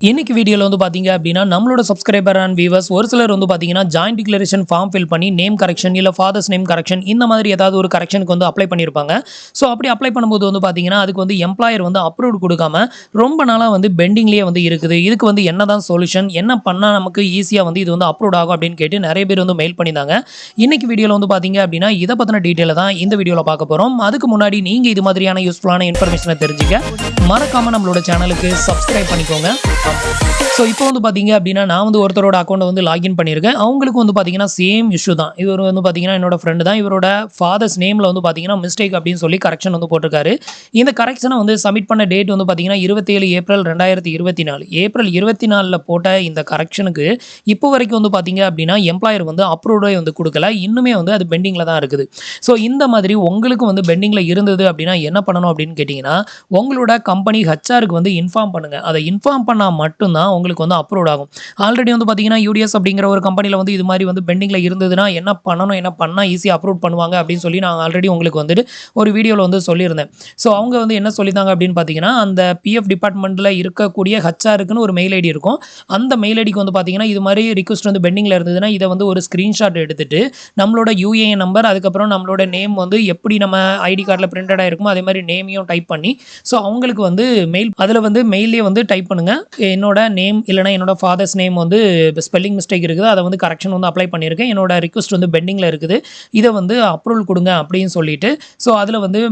இன்னைக்கு வீடியோவில் வந்து பார்த்தீங்க அப்படின்னா நம்மளோட சப்ஸ்கிரைபர் அண்ட் வியூவர்ஸ் ஒரு சிலர் வந்து பார்த்தீங்கன்னா ஜாயின்ட் டிக்ளரேஷன் ஃபார்ம் ஃபில் பண்ணி நேம் கரெக்ஷன் இல்லை ஃபாதர்ஸ் நேம் கரெக்ஷன் இந்த மாதிரி ஏதாவது ஒரு கரெக்ஷனுக்கு வந்து அப்ளை பண்ணியிருப்பாங்க ஸோ அப்படி அப்ளை பண்ணும்போது வந்து பார்த்தீங்கன்னா அதுக்கு வந்து எம்ப்ளாயர் வந்து அப்ரூவ் கொடுக்காம ரொம்ப நாளாக வந்து பெண்டிங்லேயே வந்து இருக்குது. இதுக்கு வந்து என்ன தான் சொல்யூஷன் என்ன பண்ணால் நமக்கு ஈஸியாக வந்து இது வந்து அப்ரூவ் ஆகும் அப்படின்னு கேட்டு நிறைய பேர் வந்து மெயில் பண்ணியிருந்தாங்க. இன்னைக்கு வீடியோவில் வந்து பார்த்தீங்க அப்படின்னா இதை பற்றின டீட்டெயிலை தான் இந்த வீடியோவில் பார்க்க போகிறோம் அதுக்கு முன்னாடி நீங்கள் இது மாதிரியான யூஸ்ஃபுல்லான இன்ஃபர்மேஷனை தெரிஞ்சுக்க மறக்காமல் நம்மளோட சேனலுக்கு சப்ஸ்கிரைப் பண்ணிக்கோங்க. ஸோ இப்போ வந்து பார்த்தீங்க அப்படின்னா நான் வந்து ஒருத்தரோட அக்கௌண்ட்டை வந்து லாகின் பண்ணியிருக்கேன். அவங்களுக்கு வந்து பார்த்தீங்கன்னா சேம் இஷ்யூ தான். இவர் வந்து பார்த்தீங்கன்னா என்னோட ஃப்ரெண்டு தான். இவரோட ஃபாதர்ஸ் நேமில் வந்து பார்த்தீங்கன்னா மிஸ்டேக் அப்படின்னு சொல்லி கரெக்ஷன் வந்து போட்டிருக்காரு. இந்த கரெக்ஷனை வந்து சப்மிட் பண்ண டேட் வந்து பார்த்தீங்கன்னா இருபத்தேழு ஏப்ரல் ரெண்டாயிரத்தி இருபத்தி நாலு ஏப்ரல் இருபத்தி நாலில் போட்ட இந்த கரெக்ஷனுக்கு இப்போ வரைக்கும் வந்து பார்த்தீங்க அப்படின்னா எம்ப்ளாயர் வந்து அப்ரூவ்டே வந்து கொடுக்கல. இன்னுமே வந்து அது பெண்டிங்கில் தான் இருக்குது. ஸோ இந்த மாதிரி உங்களுக்கு வந்து பெண்டிங்கில் இருந்தது அப்படின்னா என்ன பண்ணணும் அப்படின்னு கேட்டிங்கன்னா உங்களோட கம்பெனி ஹச்ஆருக்கு வந்து இன்ஃபார்ம் பண்ணுங்கள் அதை இன்ஃபார்ம் பண்ணால் மட்டும்தான் உங்களுக்கு வந்து அப்ரூவ் ஆகும். ஆல்ரெடி வந்து பார்த்தீங்கன்னா யூடிஎஸ் அப்படிங்கிற ஒரு கம்பெனியில் வந்து இது மாதிரி வந்து பெண்டிங்கில் இருந்ததுன்னா என்ன பண்ணணும் என்ன பண்ணால் ஈஸியாக அப்ரூவ் பண்ணுவாங்க அப்படின்னு சொல்லி நான் ஆல்ரெடி உங்களுக்கு வந்துட்டு ஒரு வீடியோவில் வந்து சொல்லியிருந்தேன். ஸோ அவங்க வந்து என்ன சொல்லியிருந்தாங்க அப்படின்னு பார்த்தீங்கன்னா அந்த பிஎஃப் டிபார்ட்மெண்ட்டில் இருக்கக்கூடிய ஹச்ஆருக்குன்னு ஒரு மெயில் ஐடி இருக்கும். அந்த மெயில் ஐடிக்கு வந்து பார்த்தீங்கன்னா இது மாதிரி ரிக்வஸ்ட் வந்து பெண்டிங்கில் இருந்ததுன்னா இதை வந்து ஒரு ஸ்க்ரீன்ஷாட் எடுத்துட்டு நம்மளோட யூஏஎன் நம்பர் அதுக்கப்புறம் நம்மளோட நேம் வந்து எப்படி நம்ம ஐடி கார்டில் பிரிண்டடாக இருக்குமோ அதே மாதிரி நேமையும் டைப் பண்ணி ஸோ அவங்களுக்கு வந்து மெயில் அதில் வந்து மெயிலே வந்து டைப் பண்ணுங்கள் என்னோட நேம் இல்லைனா என்னோட ஃபாதர்ஸ் நேம் வந்து ஸ்பெல்லிங் மிஸ்டேக் இருக்குது. அதை வந்து கரெக்ஷன் வந்து அப்ளை பண்ணியிருக்கேன். என்னோட ரிக்வஸ்ட் வந்து பெண்டிங்கில் இருக்குது. இதை வந்து அப்ரூவல் கொடுங்க அப்படின்னு சொல்லிட்டு ஸோ அதில் வந்து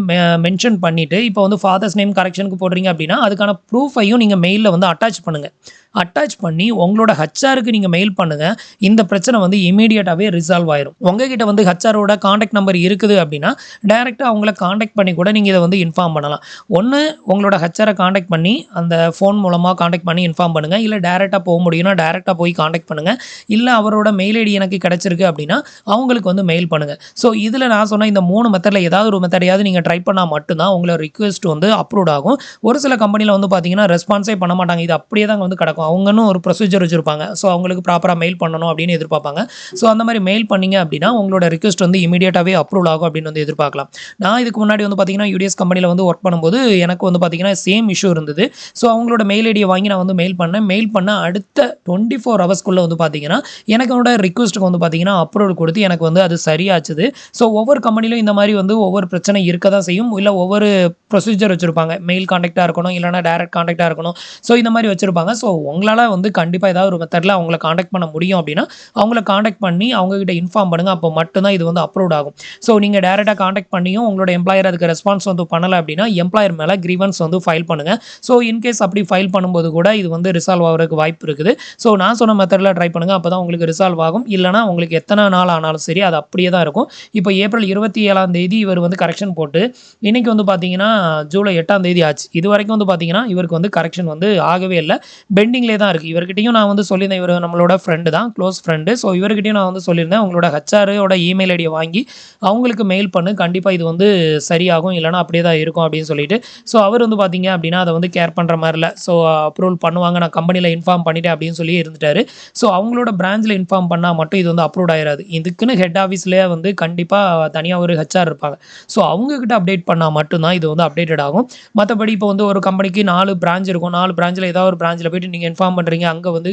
மென்ஷன் பண்ணிவிட்டு இப்போ வந்து ஃபாதர்ஸ் நேம் கரெக்ஷனுக்கு போடுறீங்க அப்படின்னா அதுக்கான ப்ரூஃபையும் நீங்கள் மெயிலில் வந்து அட்டாச் பண்ணுங்கள் அட்டாச் பண்ணி உங்களோட ஹச்ஆருக்கு நீங்கள் மெயில் பண்ணுங்கள் இந்த பிரச்சனை வந்து இமீடியட்டாகவே ரிசால்வ் ஆயிரும். உங்ககிட்ட வந்து ஹச்ஆரோட காண்டாக்ட் நம்பர் இருக்குது அப்படின்னா டைரெக்டாக அவங்கள காண்டாக்ட் பண்ணி கூட நீங்கள் இதை வந்து இன்ஃபார்ம் பண்ணலாம். ஒன்று உங்களோட ஹச்ஆரை காண்டாக்ட் பண்ணி அந்த ஃபோன் மூலமாக காண்டாக்ட் பண்ணி இன்ஃபார்ம் பண்ணுங்கள் இல்லை டேரெக்டாக போக முடியும்னா டேரெக்டாக போய் காண்டாக்ட் பண்ணுங்கள் இல்லை அவரோட மெயில் ஐடி எனக்கு கிடச்சிருக்கு அப்படின்னா அவங்களுக்கு வந்து மெயில் பண்ணுங்கள் ஸோ இதில் நான் சொன்ன இந்த மூணு மெத்தடில் ஏதாவது ஒரு மெத்தடையாவது நீங்கள் ட்ரை பண்ணால் மட்டும்தான் உங்களோட ரிக்வெஸ்ட் வந்து அப்ரூவ் ஆகும். ஒரு சில கம்பெனியில் வந்து பார்த்தீங்கன்னா ரெஸ்பான்ஸே பண்ண மாட்டாங்க. இது அப்படியே தான் வந்து கிடக்கும். அவங்கன்னு ஒரு ப்ரொசீஜர் வச்சுருப்பாங்க. ஸோ அவங்களுக்கு ப்ராப்பராக மெயில் பண்ணணும் அப்படின்னு எதிர்பார்ப்பாங்க. ஸோ அந்த மாதிரி மெயில் பண்ணீங்க அப்படின்னா உங்களோட ரிக்வெஸ்ட் வந்து இமீடியட்டாகவே அப்ரூவ் ஆகும் அப்படின்னு வந்து எதிர்பார்க்கலாம். நான் இதுக்கு முன்னாடி வந்து பார்த்தீங்கன்னா யூடிஎஸ் கம்பெனியில் வந்து ஒர்க் பண்ணும்போது எனக்கு வந்து பார்த்தீங்கன்னா சேம் இஷ்யூ இருந்தது. ஸோ அவங்களோட மெயில் ஐடியை வாங்கி நான் வந்து மெயில் பண்ணேன். மெயில் பண்ண அடுத்த டுவெண்ட்டி ஃபோர் ஹவர்ஸ்க்குள்ளே வந்து பார்த்தீங்கன்னா எனக்கு என்னோட ரிக்வஸ்ட்டுக்கு வந்து பார்த்தீங்கன்னா அப்ரூவல் கொடுத்து எனக்கு வந்து அது சரியாச்சுது. ஸோ ஒவ்வொரு கம்பெனிலும் இந்த மாதிரி வந்து ஒவ்வொரு பிரச்சனை இருக்க தான் செய்யும். இல்லை ஒவ்வொரு ப்ரொசீஜர் வச்சுருப்பாங்க. மெயில் காண்டாக்டாக இருக்கணும் இல்லைனா டேரக்ட் காண்டாக்டாக இருக்கணும். ஸோ இந்த மாதிரி வச்சுருப்பாங்க. ஸோ உங்களால் வந்து கண்டிப்பாக ஏதாவது ஒரு மெத்தடில் அவங்கள காண்டாக்ட் பண்ண முடியும் அப்படின்னா அவங்கள காண்டாக்ட் பண்ணி அவங்ககிட்ட இன்ஃபார்ம் பண்ணுங்கள் அப்போ மட்டும்தான் இது வந்து அப்ரூவ் ஆகும். ஸோ நீங்கள் டேரெக்டாக காண்டாக்ட் பண்ணியும் உங்களோட எம்ப்ளாயர் அதுக்கு ரெஸ்பான்ஸ் வந்து பண்ணலை அப்படின்னா எம்ப்ளாயர் மேலே கிரீவன்ஸ் வந்து ஃபைல் பண்ணுங்கள் ஸோ இன்கேஸ் அப்படி ஃபைல் பண்ணும்போது கூட இது வந்து ரிசால்வ் ஆகிறதுக்கு வாய்ப்பு இருக்குது. ஸோ நான் சொன்ன மெத்தடில் ட்ரை பண்ணுங்கள் அப்போ தான் உங்களுக்கு ரிசால்வ் ஆகும். இல்லைனா உங்களுக்கு எத்தனை நாள் ஆனாலும் சரி அது அப்படியே தான் இருக்கும். இப்போ ஏப்ரல் இருபத்தி ஏழாம் தேதி இவர் வந்து கரெக்ஷன் போட்டு இன்றைக்கி வந்து பார்த்தீங்கன்னா ஜூலை எட்டாம் தேதி ஆச்சு. இது வரைக்கும் வந்து பார்த்தீங்கன்னா இவருக்கு வந்து கரெக்ஷன் வந்து ஆகவே இல்லை. பெண்டிங்லேயே தான் இருக்குது இவர்கிட்டையும் நான் வந்து சொல்லியிருந்தேன். இவர் நம்மளோட ஃப்ரெண்டு தான் க்ளோஸ் ஃப்ரெண்டு ஸோ இவர்கிட்டையும் நான் வந்து சொல்லியிருந்தேன். உங்களோட ஹச்ஆரோட இமெயில் ஐடியை வாங்கி அவங்களுக்கு மெயில் பண்ணு. கண்டிப்பாக இது வந்து சரியாகும். இல்லைனா அப்படியே தான் இருக்கும் அப்படின்னு சொல்லிட்டு. ஸோ அவர் வந்து பார்த்தீங்க அப்படின்னா அதை வந்து கேர் பண்ணுற மாதிரி இல்லை. ஸோ அப்ரூவல் பண்ண பண்ணுவாங்க. நான் கம்பெனியில் இன்ஃபார்ம் பண்ணிட்டேன் அப்படின்னு சொல்லி இருந்துட்டாரு. ஸோ அவங்களோட பிரான்ச்சில் இன்ஃபார்ம் பண்ணால் மட்டும் இது வந்து அப்ரூவ் ஆயிராது. இதுக்குன்னு ஹெட் ஆஃபீஸ்லேயே வந்து கண்டிப்பாக தனியாக ஒரு ஹெச்ஆர் இருப்பாங்க. ஸோ அவங்கக்கிட்ட அப்டேட் பண்ணால் மட்டும்தான் இது வந்து அப்டேட்டட் ஆகும். மற்றபடி இப்போ வந்து ஒரு கம்பெனிக்கு நாலு பிரான்ச் இருக்கும். நாலு பிரான்ச்சில் ஏதாவது ஒரு பிரான்ச்சில் போயிட்டு நீங்கள் இன்ஃபார்ம் பண்ணுறீங்க அங்கே வந்து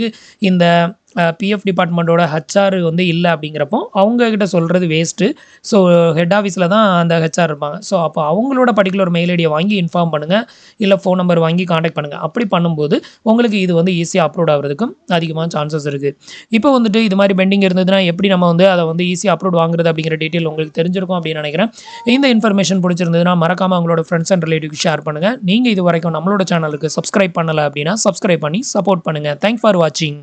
இந்த பிஎஃப் டிபார்ட்மெண்ட்டோட ஹச்ஆர் வந்து இல்லை அப்படிங்கிறப்போ அவங்கக்கிட்ட சொல்கிறது வேஸ்ட்டு ஸோ ஹெட் ஆஃபீஸில் தான் அந்த ஹெச்ஆர் இருப்பாங்க. ஸோ அப்போ அவங்களோட பர்டிகுலர் மெயில் ஐடியை வாங்கி இன்ஃபார்ம் பண்ணுங்கள் இல்லை ஃபோன் நம்பர் வாங்கி காண்டாக்ட் பண்ணுங்கள் அப்படி பண்ணும்போது உங்களுக்கு இது வந்து ஈஸியாக அப்லோட் ஆகிறதுக்கும் அதிகமான சான்சஸ் இருக்குது இப்போ வந்துட்டு இது மாதிரி பெண்டிங் இருந்ததுன்னா எப்படி நம்ம வந்து அதை வந்து ஈஸியாக அப்லோட் வாங்குறது அப்படிங்கிற டீட்டெயில் உங்களுக்கு தெரிஞ்சிருக்கும் அப்படின்னு நினைக்கிறேன். இந்த இன்ஃபர்மேஷன் பிடிச்சிருந்ததுன்னா மறக்காமல் உங்களோட ஃப்ரெண்ட்ஸ் அண்ட் ரிலேட்டிவ் ஷேர் பண்ணுங்கள் நீங்கள் இது வரைக்கும் நம்மளோட சேனலுக்கு சப்ஸ்கிரைப் பண்ணலை அப்படின்னா சப்ஸ்கிரைப் பண்ணி சப்போர்ட் பண்ணுங்கள் தேங்க்ஸ் ஃபார் வாட்சிங்